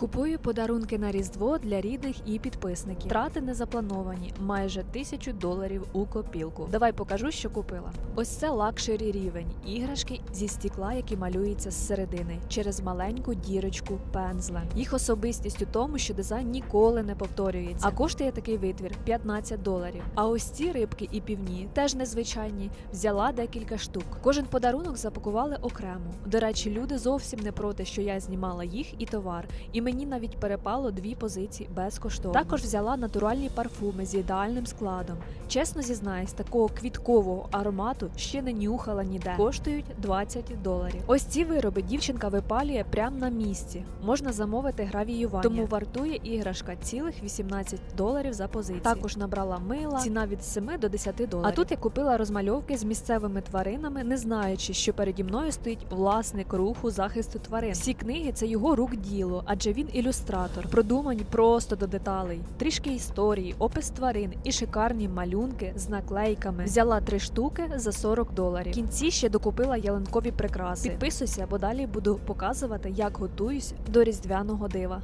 Купую подарунки на Різдво для рідних і підписників. Трати не заплановані, майже тисячу доларів у копілку. Давай покажу, що купила. Ось це лакшері рівень. Іграшки зі стікла, які малюються зсередини через маленьку дірочку пензлем. Їх особистість у тому, що дизайн ніколи не повторюється. А коштує такий витвір 15 доларів. А ось ці рибки і півні теж незвичайні. Взяла декілька штук. Кожен подарунок запакували окремо. До речі, люди зовсім не проти, що я знімала їх і товар. І мені навіть перепало дві позиції безкоштовно. Також взяла натуральні парфуми з ідеальним складом. Чесно зізнаюсь, такого квіткового аромату ще не нюхала ніде. Коштують 20 доларів. Ось ці вироби дівчинка випалює прямо на місці. Можна замовити гравіювання. Тому вартує іграшка цілих 18 доларів за позицію. Також набрала мила, ціна від 7 до 10 доларів. А тут я купила розмальовки з місцевими тваринами, не знаючи, що переді мною стоїть власник руху захисту тварин. Всі книги це його рук діло, адже він ілюстратор, продумані просто до деталей. Трішки історії, опис тварин і шикарні малюнки з наклейками. Взяла три штуки за 40 доларів. В кінці ще докупила ялинкові прикраси. Підписуйся, бо далі буду показувати, як готуюсь до різдвяного дива.